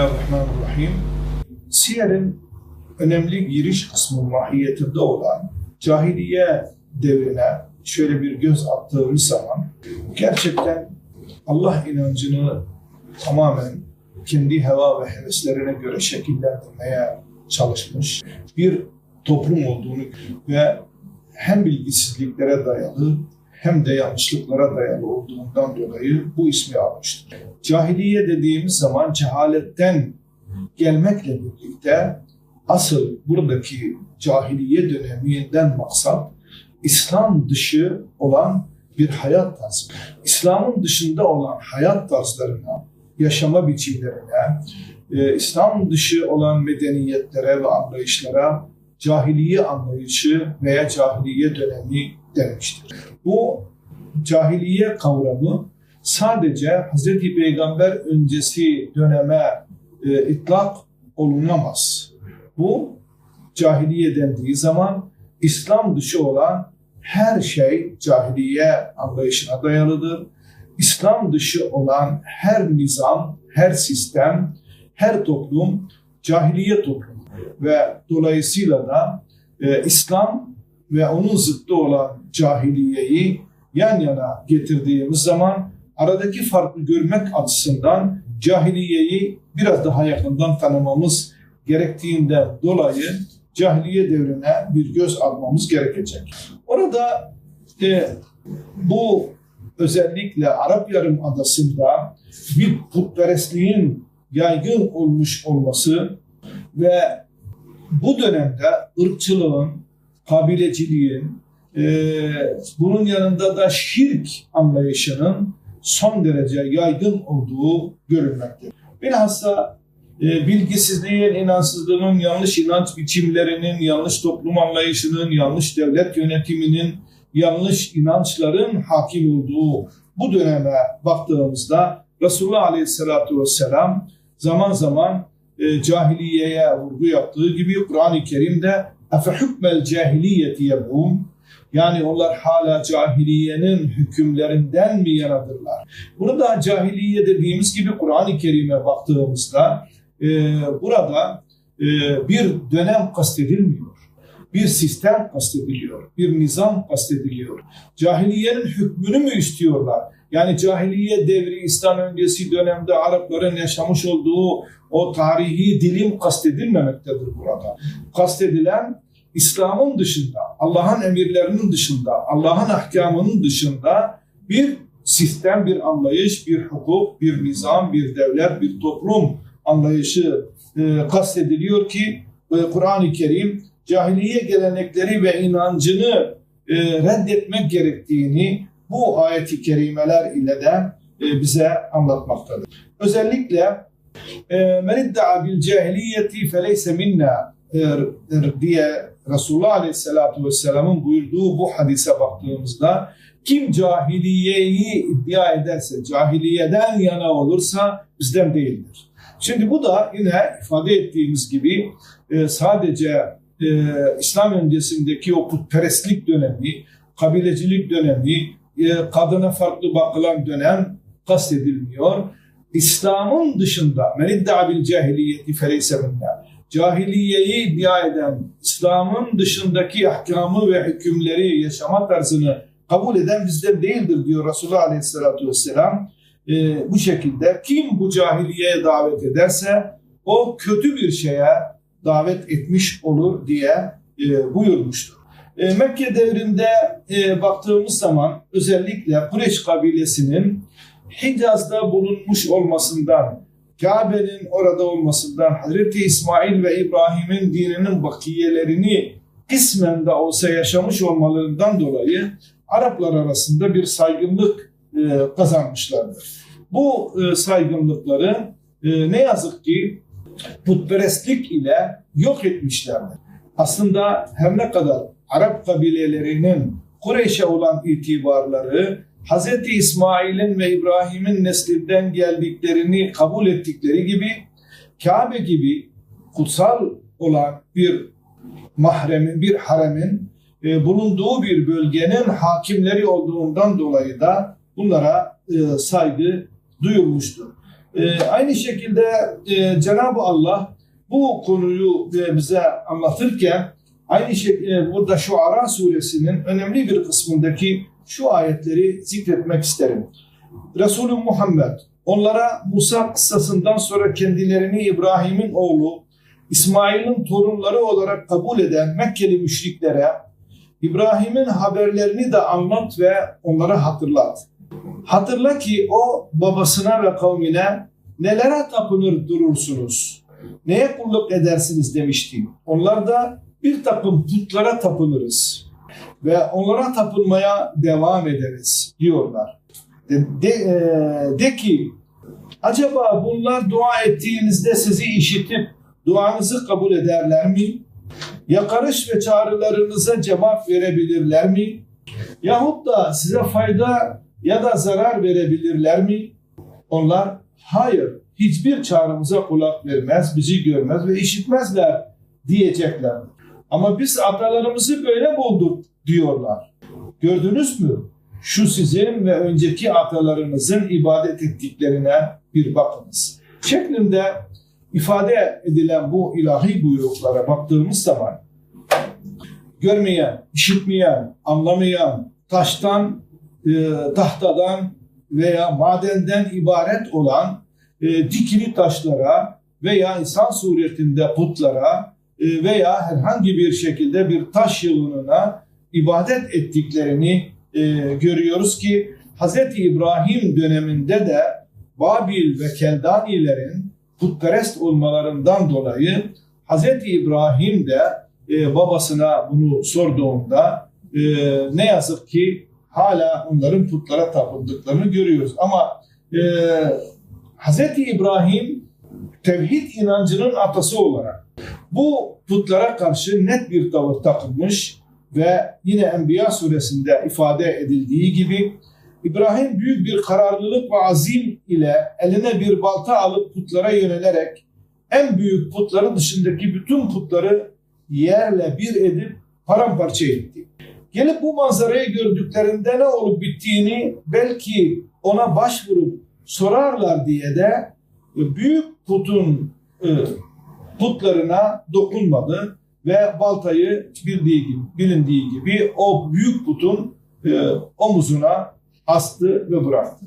Bismillahirrahmanirrahim. Siyer'in önemli giriş kısmı mahiyetinde olan cahiliye devrine şöyle bir göz attığımız zaman gerçekten Allah inancını tamamen kendi heva ve heveslerine göre şekillendirmeye çalışmış bir toplum olduğunu ve hem bilgisizliklere dayalı hem de yanlışlıklara dayalı olduğundan dolayı bu ismi almıştır. Cahiliye dediğimiz zaman cehaletten gelmekle birlikte asıl buradaki cahiliye döneminden maksat İslam dışı olan bir hayat tarzı. İslam'ın dışında olan hayat tarzlarına, yaşama biçimlerine, e, İslam dışı olan medeniyetlere ve anlayışlara cahiliye anlayışı veya cahiliye dönemi denmiştir. Bu cahiliye kavramı sadece Hz. Peygamber öncesi döneme e, itlak olunamaz. Bu cahiliye dendiği zaman İslam dışı olan her şey cahiliye anlayışına dayalıdır. İslam dışı olan her nizam, her sistem, her toplum cahiliye toplumu ve dolayısıyla da e, İslam ve onun zıttı olan cahiliyeyi yan yana getirdiğimiz zaman aradaki farkı görmek açısından cahiliyeyi biraz daha yakından tanımamız gerektiğinden dolayı cahiliye devrine bir göz atmamız gerekecek. Orada e, bu özellikle Arap Yarımadası'nda bir putperestliğin yaygın olmuş olması ve bu dönemde ırkçılığın, kabileciliğin, bunun yanında da şirk anlayışının son derece yaygın olduğu görülmektedir. Bilhassa e, bilgisizliğin, inansızlığın, yanlış inanç biçimlerinin, yanlış toplum anlayışının, yanlış devlet yönetiminin, yanlış inançların hakim olduğu bu döneme baktığımızda Resulullah Aleyhisselatü Vesselam zaman zaman e, cahiliyeye vurgu yaptığı gibi Kur'an-ı Kerim'de اَفَحُكْمَ الْجَاهِلِيَّةِ يَبْغُونَ yani onlar hala cahiliyenin hükümlerinden mi yanadırlar? Burada cahiliye dediğimiz gibi Kur'an-ı Kerim'e baktığımızda e, burada e, bir dönem kastedilmiyor. Bir sistem kastediliyor, bir nizam kastediliyor. Cahiliyenin hükmünü mü istiyorlar? Yani cahiliye devri İslam öncesi dönemde Arapların yaşamış olduğu o tarihi dilim kastedilmemektedir burada. Kastedilen İslam'ın dışında, Allah'ın emirlerinin dışında, Allah'ın ahkamının dışında bir sistem, bir anlayış, bir hukuk, bir nizam, bir devlet, bir toplum anlayışı e, kastediliyor ki e, Kur'an-ı Kerim cahiliye gelenekleri ve inancını e, reddetmek gerektiğini bu ayeti kerimeler ile de e, bize anlatmaktadır. Özellikle e, men idda'a bil cahiliyeti feleyse minna diye Resulullah Aleyhisselatü Vesselam'ın buyurduğu bu hadise baktığımızda kim cahiliyeyi iddia ederse, cahiliyeden yana olursa bizden değildir. Şimdi bu da yine ifade ettiğimiz gibi e, sadece e, İslam öncesindeki o putperestlik dönemi, kabilecilik dönemi, e, kadına farklı bakılan dönem kastedilmiyor. İslam'ın dışında men iddia bil cahiliyeti feleyse minna. Cahiliyeyi iddia eden, İslam'ın dışındaki ahkamı ve hükümleri, yaşama tarzını kabul eden bizden değildir diyor Resulullah Aleyhisselatü Vesselam. Ee, bu şekilde kim bu cahiliyeye davet ederse o kötü bir şeye davet etmiş olur diye e, buyurmuştur. E, Mekke devrinde e, baktığımız zaman özellikle Kureyş kabilesinin Hicaz'da bulunmuş olmasından, Kabe'nin orada olmasından, Hazreti İsmail ve İbrahim'in dininin bakiyelerini kısmen de olsa yaşamış olmalarından dolayı Araplar arasında bir saygınlık e, kazanmışlardır. Bu e, saygınlıkları e, ne yazık ki putperestlik ile yok etmişlerdir. Aslında her ne kadar Arap kabilelerinin Kureyş'e olan itibarları Hz. İsmail'in ve İbrahim'in neslinden geldiklerini kabul ettikleri gibi Kabe gibi kutsal olan bir mahremin, bir haremin e, bulunduğu bir bölgenin hakimleri olduğundan dolayı da bunlara e, saygı duyulmuştur. E, aynı şekilde e, Cenab-ı Allah bu konuyu e, bize anlatırken aynı şekilde burada Şuara suresinin önemli bir kısmındaki şu ayetleri zikretmek isterim. Resulü Muhammed onlara Musa kıssasından sonra kendilerini İbrahim'in oğlu İsmail'in torunları olarak kabul eden Mekkeli müşriklere İbrahim'in haberlerini de anlat ve onlara hatırlat. Hatırla ki o babasına ve kavmine nelere tapınır durursunuz, neye kulluk edersiniz demiştim. Onlar da bir takım putlara tapınırız ve onlara tapınmaya devam ederiz diyorlar. De, de, e, de ki acaba bunlar dua ettiğinizde sizi işitip duanızı kabul ederler mi? Yakarış ve çağrılarınıza cevap verebilirler mi? Yahut da size fayda ya da zarar verebilirler mi? Onlar hayır hiçbir çağrımıza kulak vermez, bizi görmez ve işitmezler diyecekler. Ama biz atalarımızı böyle bulduk diyorlar. Gördünüz mü? Şu sizin ve önceki atalarınızın ibadet ettiklerine bir bakınız. Şeklinde ifade edilen bu ilahi buyruklara baktığımız zaman görmeyen, işitmeyen, anlamayan, taştan, e, tahtadan veya madenden ibaret olan e, dikili taşlara veya insan suretinde putlara e, veya herhangi bir şekilde bir taş yığınına ibadet ettiklerini e, görüyoruz ki Hz. İbrahim döneminde de Babil ve Keldanilerin putperest olmalarından dolayı Hz. İbrahim de e, babasına bunu sorduğunda e, ne yazık ki hala onların putlara tapındıklarını görüyoruz. Ama e, Hz. İbrahim tevhid inancının atası olarak bu putlara karşı net bir tavır takılmış ve yine Enbiya suresinde ifade edildiği gibi İbrahim büyük bir kararlılık ve azim ile eline bir balta alıp putlara yönelerek en büyük putların dışındaki bütün putları yerle bir edip paramparça etti. Gelip bu manzarayı gördüklerinde ne olup bittiğini belki ona başvurup sorarlar diye de büyük putun e, putlarına dokunmadı ve baltayı bildiği gibi, bilindiği gibi o büyük putun e, omuzuna astı ve bıraktı.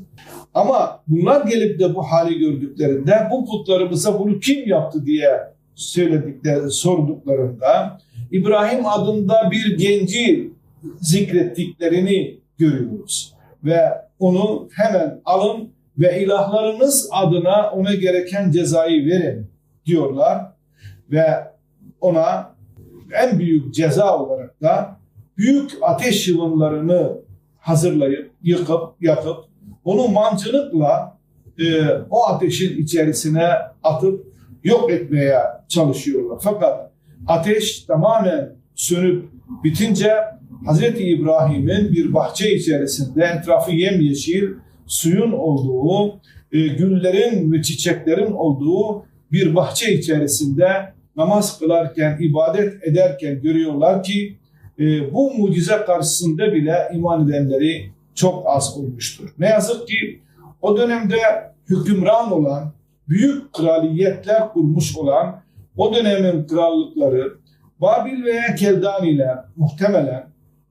Ama bunlar gelip de bu hali gördüklerinde bu putlarımıza bunu kim yaptı diye söyledikleri, sorduklarında İbrahim adında bir genci zikrettiklerini görüyoruz. Ve onu hemen alın ve ilahlarınız adına ona gereken cezayı verin diyorlar. Ve ona en büyük ceza olarak da büyük ateş yığınlarını hazırlayıp, yıkıp, yakıp onu mancınıkla e, o ateşin içerisine atıp yok etmeye çalışıyorlar. Fakat ateş tamamen sönüp bitince Hz. İbrahim'in bir bahçe içerisinde etrafı yemyeşil suyun olduğu, e, güllerin ve çiçeklerin olduğu bir bahçe içerisinde namaz kılarken, ibadet ederken görüyorlar ki e, bu mucize karşısında bile iman edenleri çok az olmuştur. Ne yazık ki o dönemde hükümran olan, büyük kraliyetler kurmuş olan o dönemin krallıkları Babil veya Keldaniler muhtemelen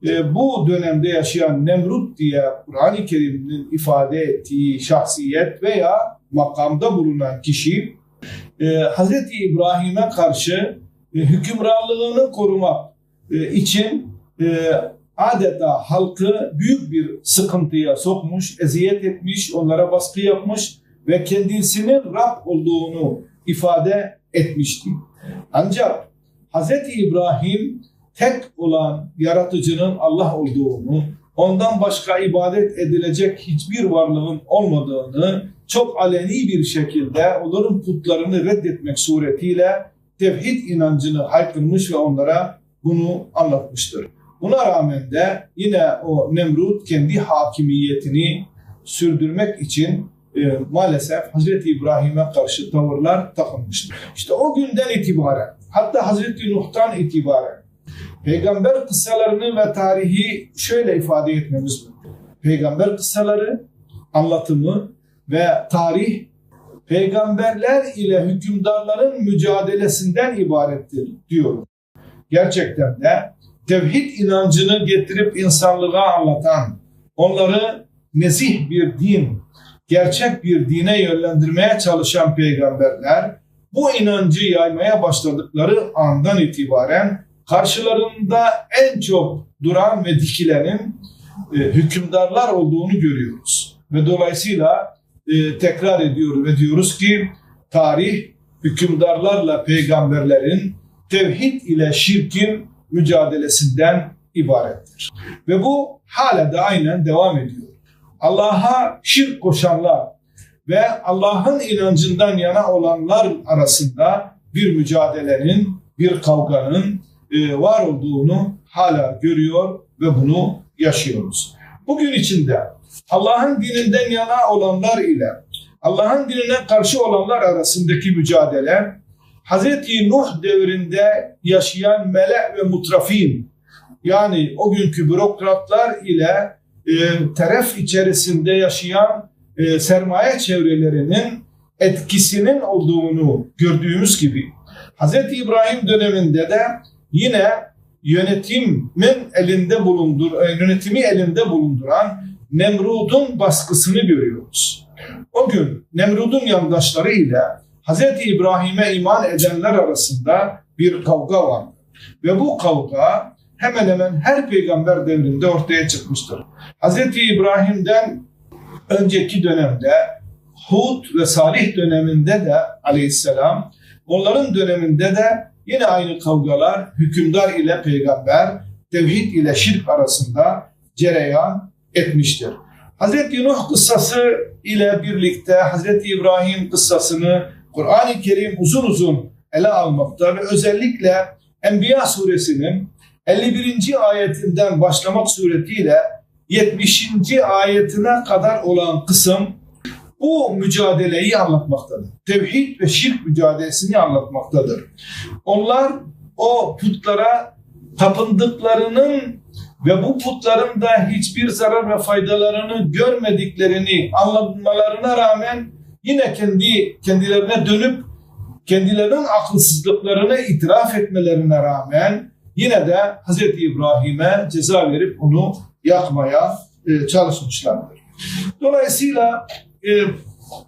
e, bu dönemde yaşayan Nemrut diye Kur'an-ı Kerim'in ifade ettiği şahsiyet veya makamda bulunan kişi e, Hz. İbrahim'e karşı e, hükümranlığını korumak e, için e, adeta halkı büyük bir sıkıntıya sokmuş, eziyet etmiş, onlara baskı yapmış ve kendisinin Rab olduğunu ifade etmişti. Ancak Hz. İbrahim tek olan yaratıcının Allah olduğunu, ondan başka ibadet edilecek hiçbir varlığın olmadığını çok aleni bir şekilde onların putlarını reddetmek suretiyle tevhid inancını haykırmış ve onlara bunu anlatmıştır. Buna rağmen de yine o Nemrut kendi hakimiyetini sürdürmek için e, maalesef Hazreti İbrahim'e karşı tavırlar takılmıştır. İşte o günden itibaren hatta Hazreti Nuh'tan itibaren peygamber kıssalarını ve tarihi şöyle ifade etmemiz mümkün. Peygamber kıssaları, anlatımı ve tarih peygamberler ile hükümdarların mücadelesinden ibarettir diyorum. Gerçekten de tevhid inancını getirip insanlığa anlatan, onları nezih bir din, gerçek bir dine yönlendirmeye çalışan peygamberler bu inancı yaymaya başladıkları andan itibaren karşılarında en çok duran ve dikilenin e, hükümdarlar olduğunu görüyoruz. Ve dolayısıyla e, tekrar ediyoruz ve diyoruz ki tarih hükümdarlarla peygamberlerin tevhid ile şirkin mücadelesinden ibarettir. Ve bu hala da aynen devam ediyor. Allah'a şirk koşanlar ve Allah'ın inancından yana olanlar arasında bir mücadelenin, bir kavganın e, var olduğunu hala görüyor ve bunu yaşıyoruz. Bugün içinde Allah'ın dininden yana olanlar ile Allah'ın dinine karşı olanlar arasındaki mücadele Hz. Nuh devrinde yaşayan melek ve mutrafin yani o günkü bürokratlar ile e, teref içerisinde yaşayan e, sermaye çevrelerinin etkisinin olduğunu gördüğümüz gibi Hz. İbrahim döneminde de yine yönetimin elinde bulundur e, yönetimi elinde bulunduran Nemrud'un baskısını görüyoruz. O gün Nemrud'un yandaşları ile Hz. İbrahim'e iman edenler arasında bir kavga vardı. Ve bu kavga hemen hemen her peygamber devrinde ortaya çıkmıştır. Hz. İbrahim'den önceki dönemde Hud ve Salih döneminde de aleyhisselam onların döneminde de yine aynı kavgalar hükümdar ile peygamber, tevhid ile şirk arasında cereyan etmiştir. Hz. Nuh kıssası ile birlikte Hz. İbrahim kıssasını Kur'an-ı Kerim uzun uzun ele almakta ve özellikle Enbiya suresinin 51. ayetinden başlamak suretiyle 70. ayetine kadar olan kısım bu mücadeleyi anlatmaktadır. Tevhid ve şirk mücadelesini anlatmaktadır. Onlar o putlara tapındıklarının ve bu putların da hiçbir zarar ve faydalarını görmediklerini anlamalarına rağmen yine kendi kendilerine dönüp kendilerinin akılsızlıklarını itiraf etmelerine rağmen yine de Hz. İbrahim'e ceza verip onu yakmaya e, çalışmışlardır. Dolayısıyla e,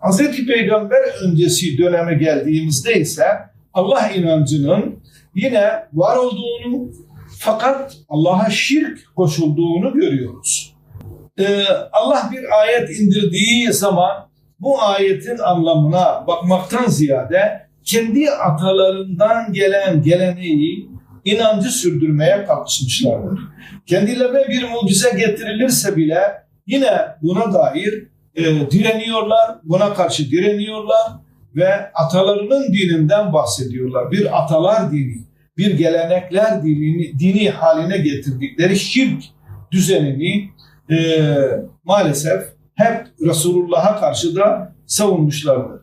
Hz. Peygamber öncesi döneme geldiğimizde ise Allah inancının yine var olduğunu fakat Allah'a şirk koşulduğunu görüyoruz. Ee, Allah bir ayet indirdiği zaman bu ayetin anlamına bakmaktan ziyade kendi atalarından gelen geleneği, inancı sürdürmeye kalkışmışlardır. Kendilerine bir mucize getirilirse bile yine buna dair e, direniyorlar, buna karşı direniyorlar ve atalarının dininden bahsediyorlar. Bir atalar dini, bir gelenekler dini, dini haline getirdikleri şirk düzenini e, maalesef hep Resulullah'a karşı da savunmuşlardır.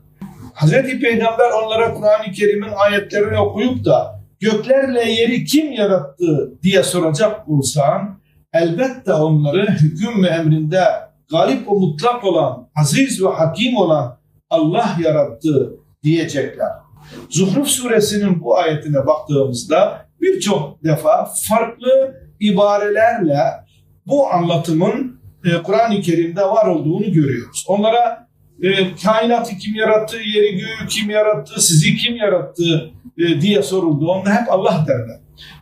Hz. Peygamber onlara Kur'an-ı Kerim'in ayetlerini okuyup da göklerle yeri kim yarattı diye soracak olsan elbette onları hüküm ve emrinde galip ve mutlak olan, aziz ve hakim olan Allah yarattı diyecekler. Zuhruf suresinin bu ayetine baktığımızda birçok defa farklı ibarelerle bu anlatımın e, Kur'an-ı Kerim'de var olduğunu görüyoruz. Onlara e, kainatı kim yarattı, yeri göğü kim yarattı, sizi kim yarattı e, diye sorulduğunda hep Allah derler.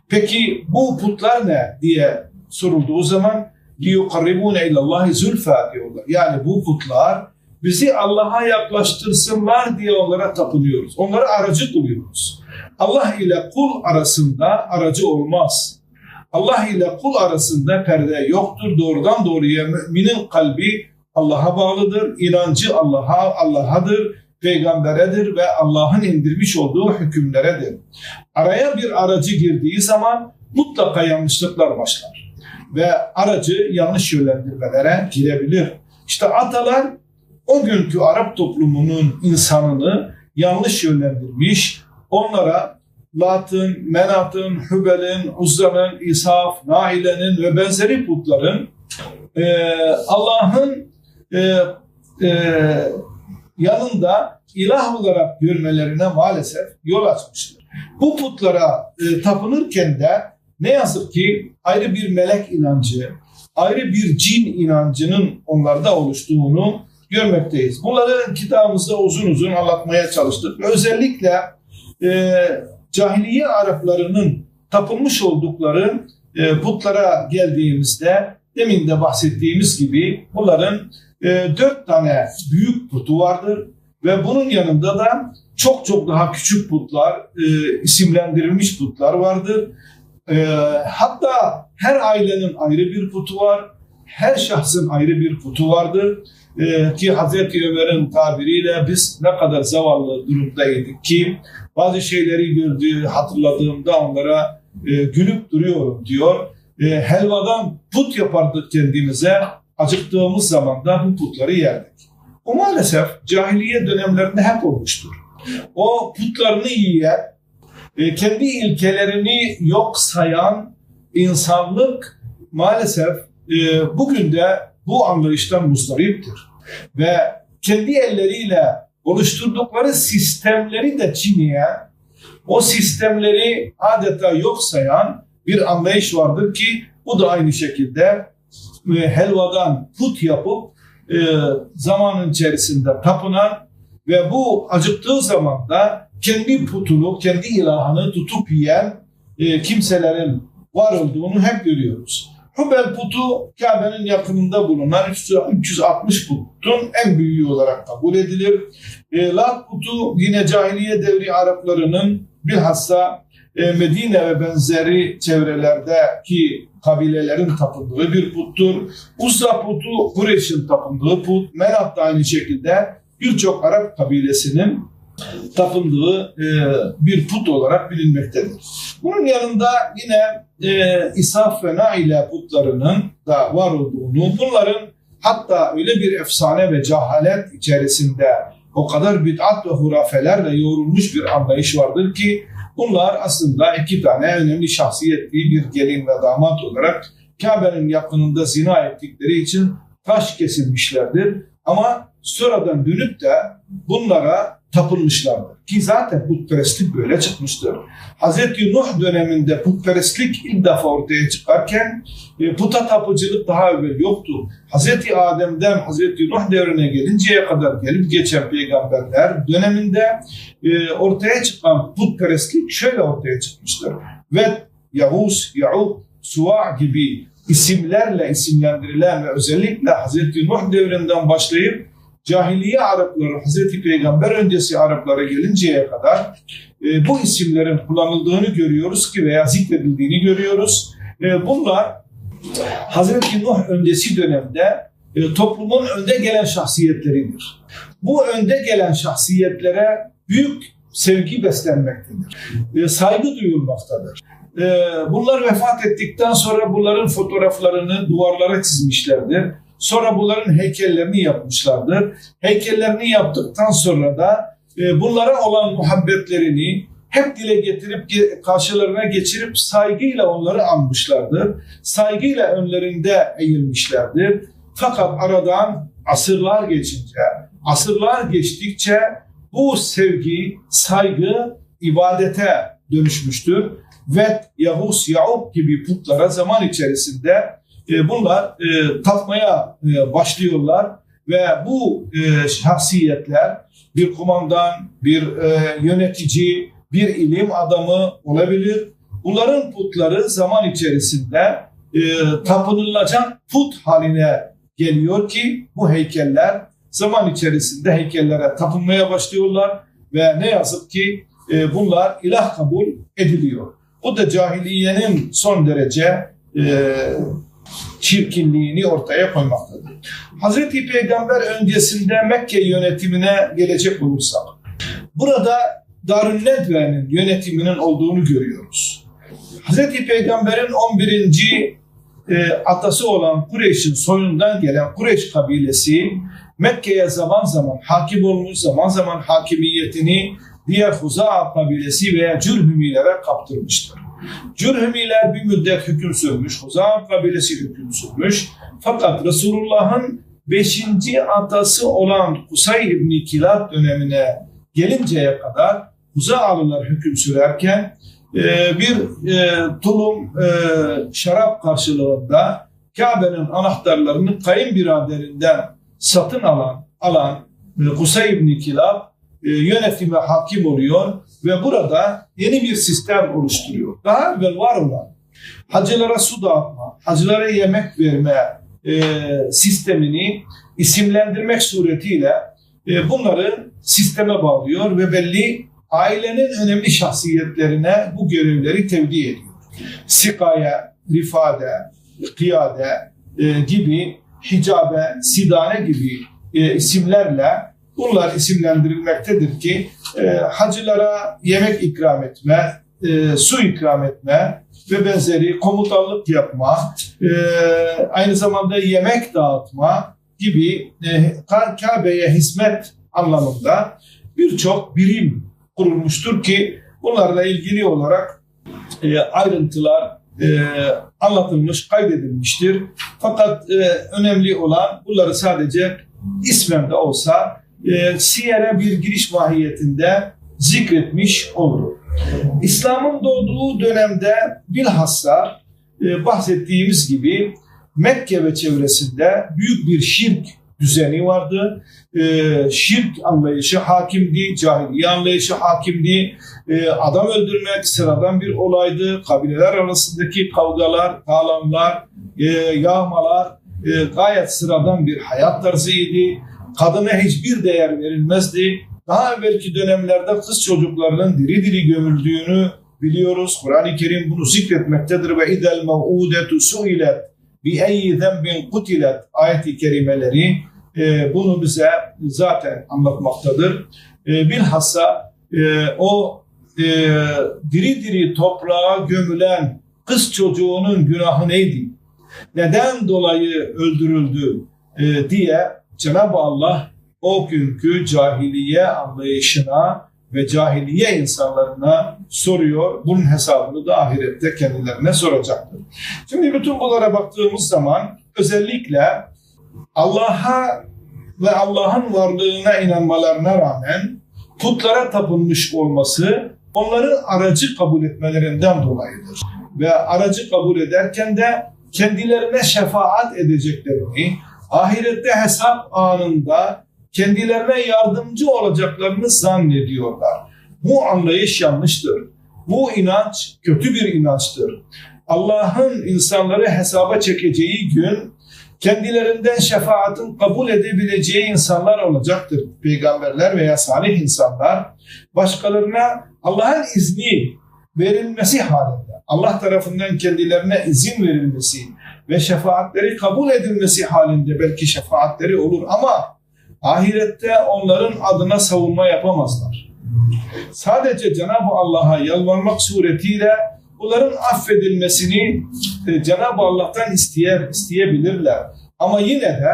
Peki bu putlar ne diye sorulduğu zaman لِيُقَرِّبُونَ اِلَى اللّٰهِ زُلْفَى diyorlar. Yani bu putlar bizi Allah'a yaklaştırsınlar diye onlara tapınıyoruz. Onları aracı kılıyoruz. Allah ile kul arasında aracı olmaz. Allah ile kul arasında perde yoktur. Doğrudan doğruya müminin kalbi Allah'a bağlıdır. İnancı Allah'a Allah'adır, peygamberedir ve Allah'ın indirmiş olduğu hükümleredir. Araya bir aracı girdiği zaman mutlaka yanlışlıklar başlar ve aracı yanlış yönlendirmelere girebilir. İşte atalar o günkü Arap toplumunun insanını yanlış yönlendirmiş, onlara Lat'ın, Menat'ın, Hübel'in, Uzza'nın, İsaf, Naile'nin ve benzeri putların e, Allah'ın e, e, yanında ilah olarak görmelerine maalesef yol açmıştır. Bu putlara e, tapınırken de ne yazık ki ayrı bir melek inancı, ayrı bir cin inancının onlarda oluştuğunu görmekteyiz. Bunları kitabımızda uzun uzun anlatmaya çalıştık. Özellikle e, cahiliye Araplarının tapınmış oldukları e, putlara geldiğimizde demin de bahsettiğimiz gibi bunların e, dört tane büyük putu vardır ve bunun yanında da çok çok daha küçük putlar, e, isimlendirilmiş putlar vardır. E, hatta her ailenin ayrı bir putu var, her şahsın ayrı bir putu vardır. E, ki Hazreti Ömer'in tabiriyle biz ne kadar zavallı durumdaydık ki bazı şeyleri gördüğü hatırladığımda onlara e, gülüp duruyorum diyor. E, helvadan put yapardık kendimize, acıktığımız zaman da bu putları yerdik. O maalesef cahiliye dönemlerinde hep olmuştur. O putlarını yiyen, e, kendi ilkelerini yok sayan insanlık maalesef e, bugün de bu anlayıştan muzdariptir. Ve kendi elleriyle oluşturdukları sistemleri de çiğneyen, o sistemleri adeta yok sayan bir anlayış vardır ki bu da aynı şekilde e, helvadan put yapıp e, zamanın içerisinde tapınan ve bu acıktığı zaman da kendi putunu, kendi ilahını tutup yiyen e, kimselerin var olduğunu hep görüyoruz. Hubel putu Kabe'nin yakınında bulunan 360 putun en büyüğü olarak kabul edilir. E, Lat putu yine cahiliye devri Araplarının bilhassa e, Medine ve benzeri çevrelerdeki kabilelerin tapındığı bir puttur. Uzza putu Kureyş'in tapındığı put. Menat da aynı şekilde birçok Arap kabilesinin tapındığı e, bir put olarak bilinmektedir. Bunun yanında yine e, İsaf ve Naile putlarının da var olduğunu, bunların hatta öyle bir efsane ve cehalet içerisinde o kadar bid'at ve hurafelerle yoğrulmuş bir anlayış vardır ki bunlar aslında iki tane önemli şahsiyetli bir gelin ve damat olarak Kabe'nin yakınında zina ettikleri için taş kesilmişlerdir. Ama sonradan dönüp de bunlara tapınmışlardır. Ki zaten putperestlik böyle çıkmıştır. Hz. Nuh döneminde putperestlik ilk defa ortaya çıkarken e, puta tapıcılık daha evvel yoktu. Hz. Adem'den Hz. Nuh devrine gelinceye kadar gelip geçen peygamberler döneminde e, ortaya çıkan putperestlik şöyle ortaya çıkmıştır. Ve Yavuz, Ya'uk, Suva gibi isimlerle isimlendirilen ve özellikle Hz. Nuh devrinden başlayıp cahiliye Arapları, Hazreti Peygamber öncesi Araplara gelinceye kadar e, bu isimlerin kullanıldığını görüyoruz ki veya zikredildiğini görüyoruz. E, bunlar Hazreti Nuh öncesi dönemde e, toplumun önde gelen şahsiyetleridir. Bu önde gelen şahsiyetlere büyük sevgi beslenmektedir. E, saygı duyulmaktadır. E, bunlar vefat ettikten sonra bunların fotoğraflarını duvarlara çizmişlerdir. Sonra bunların heykellerini yapmışlardır. Heykellerini yaptıktan sonra da e, bunlara olan muhabbetlerini hep dile getirip karşılarına geçirip saygıyla onları anmışlardır. Saygıyla önlerinde eğilmişlerdir. Fakat aradan asırlar geçince, asırlar geçtikçe bu sevgi, saygı ibadete dönüşmüştür. Ve Yahus, Yaub gibi putlara zaman içerisinde e, bunlar e, tapmaya e, başlıyorlar ve bu e, şahsiyetler bir kumandan, bir e, yönetici, bir ilim adamı olabilir. Bunların putları zaman içerisinde tapınılacak put haline geliyor ki bu heykeller zaman içerisinde heykellere tapınmaya başlıyorlar ve ne yazık ki bunlar ilah kabul ediliyor. Bu da cahiliyenin son derece e, çirkinliğini ortaya koymaktadır. Hazreti Peygamber öncesinde Mekke yönetimine gelecek olursak, burada Darun Nedve'nin yönetiminin olduğunu görüyoruz. Hazreti Peygamber'in 11. E, atası olan Kureyş'in soyundan gelen Kureyş kabilesi Mekke'ye zaman zaman hakim olmuş, zaman zaman hakimiyetini diğer Huza'a kabilesi veya Cürhümilere kaptırmıştır. Cürhemiler bir müddet hüküm sürmüş, Huzam kabilesi hüküm sürmüş. Fakat Resulullah'ın beşinci atası olan Kusay İbni Kilab dönemine gelinceye kadar Huzaalılar hüküm sürerken e, bir e, tulum e, şarap karşılığında Kabe'nin anahtarlarını kayınbiraderinden satın alan alan Kusay İbni Kilab yönetime hakim oluyor ve burada yeni bir sistem oluşturuyor. Daha evvel var olan hacılara su dağıtma, hacılara yemek verme e, sistemini isimlendirmek suretiyle e, bunları sisteme bağlıyor ve belli ailenin önemli şahsiyetlerine bu görevleri tevdi ediyor. Sikaya, rifade, kıyade e, gibi, hicabe, sidane gibi e, isimlerle bunlar isimlendirilmektedir ki e, hacılara yemek ikram etme, e, su ikram etme ve benzeri komutanlık yapma, e, aynı zamanda yemek dağıtma gibi e, Kabe'ye hizmet anlamında birçok birim kurulmuştur ki bunlarla ilgili olarak e, ayrıntılar e, anlatılmış, kaydedilmiştir. Fakat e, önemli olan bunları sadece ismen de olsa e, siyere bir giriş mahiyetinde zikretmiş olur. İslam'ın doğduğu dönemde bilhassa e, bahsettiğimiz gibi Mekke ve çevresinde büyük bir şirk düzeni vardı. E, şirk anlayışı hakimdi, cahiliye anlayışı hakimdi. E, adam öldürmek sıradan bir olaydı. Kabileler arasındaki kavgalar, talanlar, e, yağmalar e, gayet sıradan bir hayat tarzıydı. Kadına hiçbir değer verilmezdi. Daha evvelki dönemlerde kız çocuklarının diri diri gömüldüğünü biliyoruz. Kur'an-ı Kerim bunu zikretmektedir ve idel mev'udetu suilet bi eyyi zenbin kutilet ayeti kerimeleri e, bunu bize zaten anlatmaktadır. E, bilhassa e, o e, diri diri toprağa gömülen kız çocuğunun günahı neydi? Neden dolayı öldürüldü e, diye Cenab-ı Allah o günkü cahiliye anlayışına ve cahiliye insanlarına soruyor. Bunun hesabını da ahirette kendilerine soracaktır. Şimdi bütün bunlara baktığımız zaman özellikle Allah'a ve Allah'ın varlığına inanmalarına rağmen putlara tapınmış olması onların aracı kabul etmelerinden dolayıdır. Ve aracı kabul ederken de kendilerine şefaat edeceklerini, ahirette hesap anında kendilerine yardımcı olacaklarını zannediyorlar. Bu anlayış yanlıştır. Bu inanç kötü bir inançtır. Allah'ın insanları hesaba çekeceği gün kendilerinden şefaatin kabul edebileceği insanlar olacaktır. Peygamberler veya salih insanlar başkalarına Allah'ın izni verilmesi halinde, Allah tarafından kendilerine izin verilmesi ve şefaatleri kabul edilmesi halinde belki şefaatleri olur ama ahirette onların adına savunma yapamazlar. Sadece Cenab-ı Allah'a yalvarmak suretiyle bunların affedilmesini e, Cenab-ı Allah'tan isteyer, isteyebilirler. Ama yine de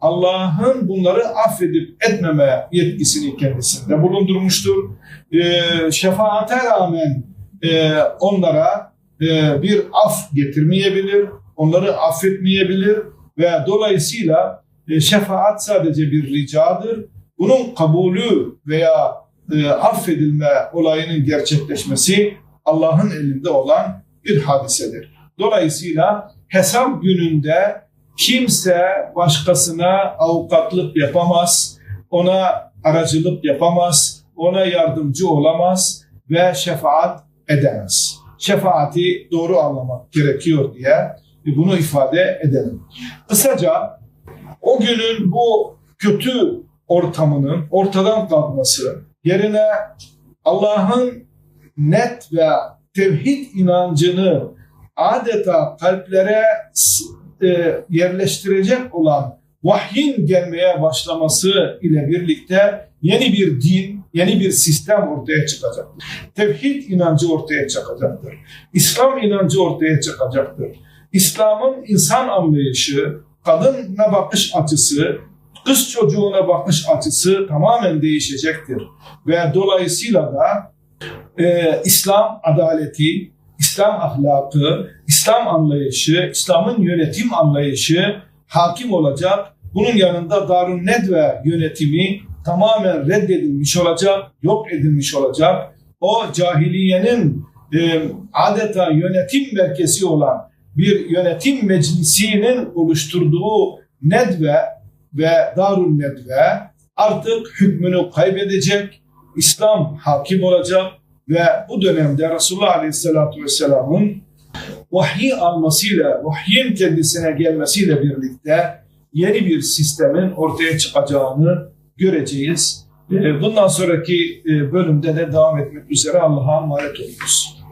Allah'ın bunları affedip etmeme yetkisini kendisinde bulundurmuştur. E, şefaate rağmen e, onlara e, bir af getirmeyebilir, onları affetmeyebilir ve dolayısıyla e, şefaat sadece bir ricadır. Bunun kabulü veya e, affedilme olayının gerçekleşmesi Allah'ın elinde olan bir hadisedir. Dolayısıyla hesap gününde kimse başkasına avukatlık yapamaz, ona aracılık yapamaz, ona yardımcı olamaz ve şefaat edemez. Şefaati doğru anlamak gerekiyor diye bunu ifade edelim. Kısaca o günün bu kötü ortamının ortadan kalkması yerine Allah'ın net ve tevhid inancını adeta kalplere e, yerleştirecek olan vahyin gelmeye başlaması ile birlikte yeni bir din, yeni bir sistem ortaya çıkacaktır. Tevhid inancı ortaya çıkacaktır. İslam inancı ortaya çıkacaktır. İslam'ın insan anlayışı, kadına bakış açısı, kız çocuğuna bakış açısı tamamen değişecektir. Ve dolayısıyla da e, İslam adaleti, İslam ahlakı, İslam anlayışı, İslam'ın yönetim anlayışı hakim olacak Bunun yanında Darun Nedve yönetimi tamamen reddedilmiş olacak, yok edilmiş olacak. O cahiliyenin e, adeta yönetim merkezi olan bir yönetim meclisinin oluşturduğu Nedve ve Darun Nedve artık hükmünü kaybedecek, İslam hakim olacak ve bu dönemde Resulullah Aleyhisselatü Vesselam'ın vahiy almasıyla, vahyin kendisine gelmesiyle birlikte yeni bir sistemin ortaya çıkacağını göreceğiz. Ee, Bundan sonraki e, bölümde de devam etmek üzere Allah'a emanet olunuz.